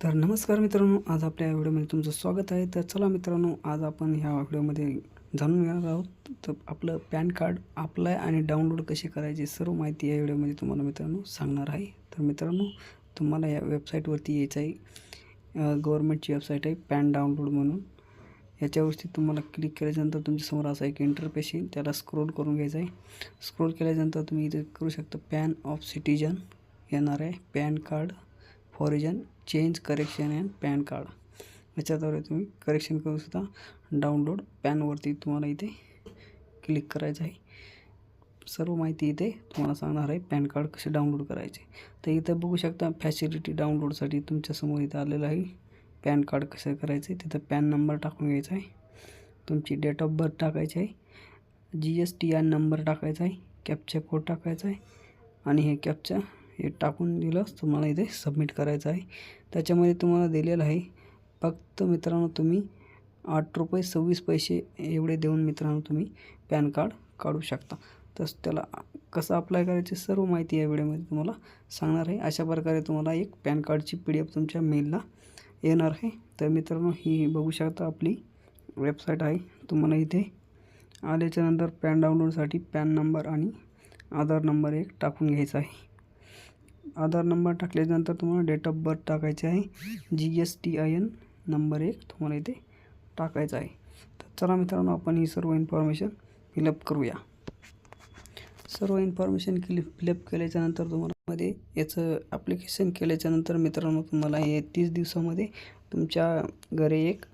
तर नमस्कार मित्रांनो आज आपल्या व्हिडिओमध्ये तुमचं स्वागत आहे. तर चला मित्रांनो आज आपण ह्या व्हिडिओमध्ये जाणून घेणार आहोत. तर आपलं पॅन कार्ड अप्लाय आणि डाउनलोड कसे करायचे सर्व माहिती या व्हिडिओमध्ये तुम्हाला मित्रांनो सांगणार आहे. तर मित्रांनो तुम्हाला या वेबसाईटवरती यायचं आहे. गव्हर्मेंटची वेबसाईट आहे पॅन डाउनलोड म्हणून. याच्यावरती तुम्हाला क्लिक केल्यानंतर तुमच्यासमोर असा एक इंटरफेस येईल. त्याला स्क्रोल करून घ्यायचं आहे. स्क्रोल केल्यानंतर तुम्ही इथे करू शकता पॅन ऑफ सिटीजन येणार आहे. PAN card foreign change correction and PAN card. याच्याद्वारे तुम्ही करेक्शन करू शकता. डाउनलोड पॅनवरती तुम्हाला इथे क्लिक करायचं आहे. सर्व माहिती इथे तुम्हाला सांगणार आहे पॅन कार्ड कसे डाउनलोड करायचे. तर इथं बघू शकता फॅसिलिटी डाउनलोडसाठी तुमच्यासमोर इथं आलेलं आहे. पॅन कार्ड कसं करायचं आहे तिथं पॅन नंबर टाकून घ्यायचा आहे. तुमची डेट ऑफ बर्थ टाकायची आहे. G S T I number टाकायचा आहे. कॅपचा कोड टाकायचा आहे. आणि हे कॅपचा हे टाकून दिलंच तुम्हाला इथे सबमिट करायचं आहे. त्याच्यामध्ये तुम्हाला दिलेलं आहे फक्त मित्रांनो तुम्ही आठ रुपये सव्वीस पैसे एवढे देऊन मित्रांनो तुम्ही पॅन कार्ड काढू शकता. तस त्याला कसं अप्लाय करायचे सर्व माहिती या व्हिडिओमध्ये तुम्हाला सांगणार आहे. अशा प्रकारे तुम्हाला एक पॅन कार्डची पी डी एफ तुमच्या मेलला येणार आहे. तर मित्रांनो ही बघू शकता आपली वेबसाईट आहे. तुम्हाला इथे आल्याच्यानंतर पॅन डाउनलोडसाठी पॅन नंबर आणि आधार नंबर एक टाकून घ्यायचा आहे. आधार नंबर टाकल्यानंतर तुम्हाला डेट ऑफ बर्थ टाकायचे आहे. G S T I N number एक तुम्हाला इथे टाकायचा आहे. तर चला मित्रांनो आपण ही सर्व इन्फॉर्मेशन फिलअप करूया. सर्व इन्फॉर्मेशन केली फिलअप केल्याच्यानंतर तुम्हाला मध्ये याचं ॲप्लिकेशन केल्याच्यानंतर मित्रांनो तुम्हाला हे तीस दिवसामध्ये तुमच्या घरी एक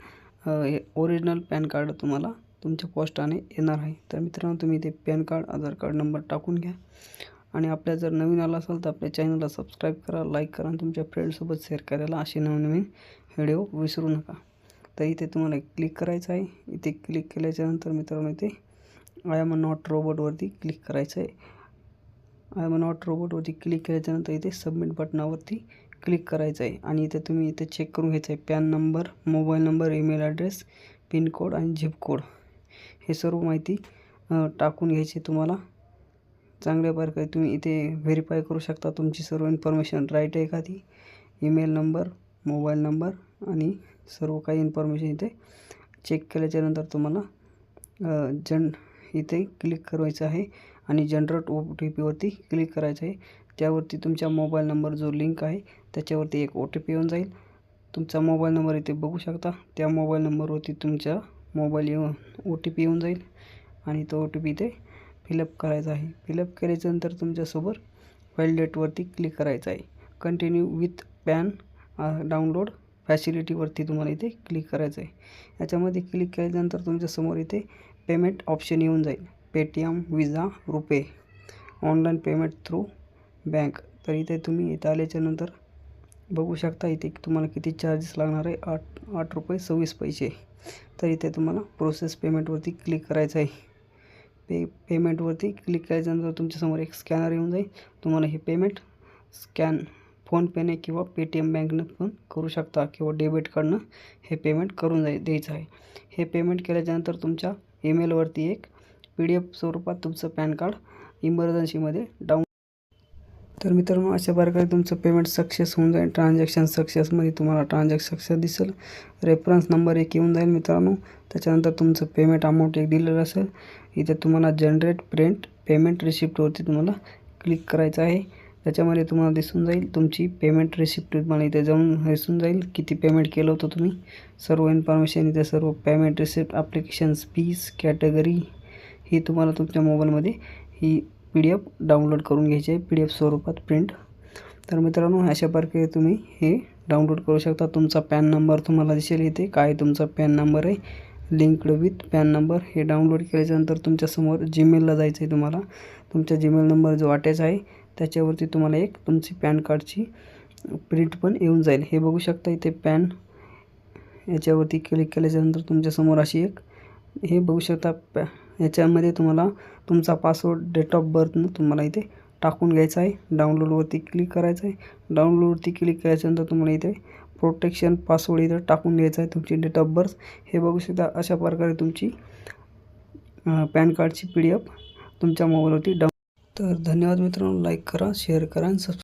ओरिजिनल पॅन कार्ड तुम्हाला तुमच्या पोस्टाने येणार आहे. तर मित्रांनो तुम्ही ते PAN card Aadhaar card number टाकून घ्या. आणि आपल्या जर नवीन आला असाल तर आपल्या चॅनलला सबस्क्राईब करा लाईक करा आणि तुमच्या फ्रेंडसोबत शेअर करायला असे नवनवीन व्हिडिओ विसरू नका. तर इथे तुम्हाला क्लिक करायचं आहे. इथे क्लिक केल्याच्यानंतर मित्रांनो इथे आय एम नॉट रोबोटवरती क्लिक करायचं आहे. आय एम नॉट रोबोटवरती क्लिक केल्याच्यानंतर इथे सबमिट बटनावरती क्लिक करायचं आहे. आणि इथे तुम्ही इथे चेक करून घ्यायचं आहे. PAN number mobile number email address pin code आणि झिप कोड हे सर्व माहिती टाकून घ्यायची तुम्हाला. चांगल्या प्रकारे तुम्ही इथे व्हेरीफाय करू शकता तुमची सर्व इन्फॉर्मेशन राईट आहे का ती? ईमेल नंबर मोबाईल नंबर आणि सर्व काही इन्फॉर्मेशन इथे चेक केल्याच्यानंतर तुम्हाला जन इथे क्लिक करायचं आहे आणि जनरेट ओ टी पीवरती क्लिक करायचं आहे. त्यावरती तुमच्या मोबाईल नंबर जो लिंक आहे त्याच्यावरती एक ओ टी पी येऊन जाईल. तुमचा मोबाईल नंबर इथे बघू शकता. त्या मोबाईल नंबरवरती तुमच्या मोबाईल येऊन ओ टी पी येऊन जाईल आणि तो ओ टी पी इथे फिलअप करायचा आहे. फिलअप केल्याच्यानंतर तुमच्यासोबत फाईल डेटवरती क्लिक करायचं आहे. कंटिन्यू विथ पॅन डाउनलोड फॅसिलिटीवरती तुम्हाला इथे क्लिक करायचं आहे. याच्यामध्ये क्लिक केल्यानंतर तुमच्यासमोर इथे पेमेंट ऑप्शन येऊन जाईल. Paytm Visa RuPay online payment through bank तर इथे तुम्ही इथं आल्याच्यानंतर बघू शकता इथे तुम्हाला किती चार्जेस लागणार आहे. आठ आठ रुपये सव्वीस पैसे. तर इथे तुम्हाला प्रोसेस पेमेंटवरती क्लिक करायचं आहे. पे पेमेंटवरती क्लिक केल्याच्यानंतर तुमच्यासमोर एक स्कॅनर येऊन जाईल. तुम्हाला हे पेमेंट स्कॅन फोनपेने किंवा पेटीएम बँकनं पण करू शकता किंवा डेबिट कार्डनं हे पेमेंट करून जाई द्यायचं आहे. हे पेमेंट केल्याच्यानंतर तुमच्या ईमेलवरती एक पी डी एफ स्वरूपात तुमचं पॅन कार्ड इमर्जन्सीमध्ये डाऊन तर मित्रांनो अशा प्रकारे तुमचं पेमेंट सक्सेस होऊन जाईल. ट्रान्झॅक्शन सक्सेसमध्ये तुम्हाला ट्रान्झॅक्शन सक्सेस दिसेल. रेफरन्स नंबर एक येऊन जाईल मित्रांनो. त्याच्यानंतर तुमचं पेमेंट अमाऊंट एक दिलेलं असेल. इथे तुम्हाला जनरेट प्रिंट पेमेंट रिसिप्टवरती तुम्हाला क्लिक करायचं आहे. त्याच्यामध्ये तुम्हाला दिसून जाईल तुमची पेमेंट रिसिप्ट तुम्हाला इथे जाऊन दिसून जाईल. किती पेमेंट केलं होतं तुम्ही? सर्व इन्फॉर्मेशन इथे सर्व payment receipt applications fees category ही तुम्हाला तुमच्या मोबाईलमध्ये ही पी डी एफ डाउनलोड करून घ्यायची आहे. पी डी एफ स्वरूपात प्रिंट तर मित्रांनो अशा प्रकारे तुम्ही हे डाउनलोड करू शकता. तुमचा पॅन नंबर तुम्हाला दिसेल इथे. काय तुमचा पॅन नंबर आहे? लिंक्ड विथ पॅन नंबर हे डाउनलोड केल्याच्यानंतर तुमच्यासमोर जीमेलला जायचं आहे तुम्हाला. तुमचा जीमेल नंबर जो अटॅच आहे त्याच्यावरती तुम्हाला एक तुमची पॅन कार्डची प्रिंट पण येऊन जाईल. हे बघू शकता इथे पॅन. याच्यावरती क्लिक केल्याच्यानंतर तुमच्यासमोर अशी एक हे बघू शकता पॅ याच्यामध्ये तुम्हाला तुमचा पासवर्ड डेट ऑफ बर्थनं तुम्हाला इथे टाकून घ्यायचा आहे. डाउनलोडवरती क्लिक करायचं आहे. डाउनलोडवरती क्लिक केल्याच्यानंतर तुम्हाला इथे प्रोटेक्शन पासवर्ड इथं टाकून द्यायचा आहे तुमची डेट ऑफ बर्थ हे बघू शकता अशा प्रकारे तुमची पॅन कार्डची पी डी एफ तुमच्या मोबाईलवरती डाऊन तर धन्यवाद मित्रांनो लाईक करा शेअर करा आणि सबस्क्राईब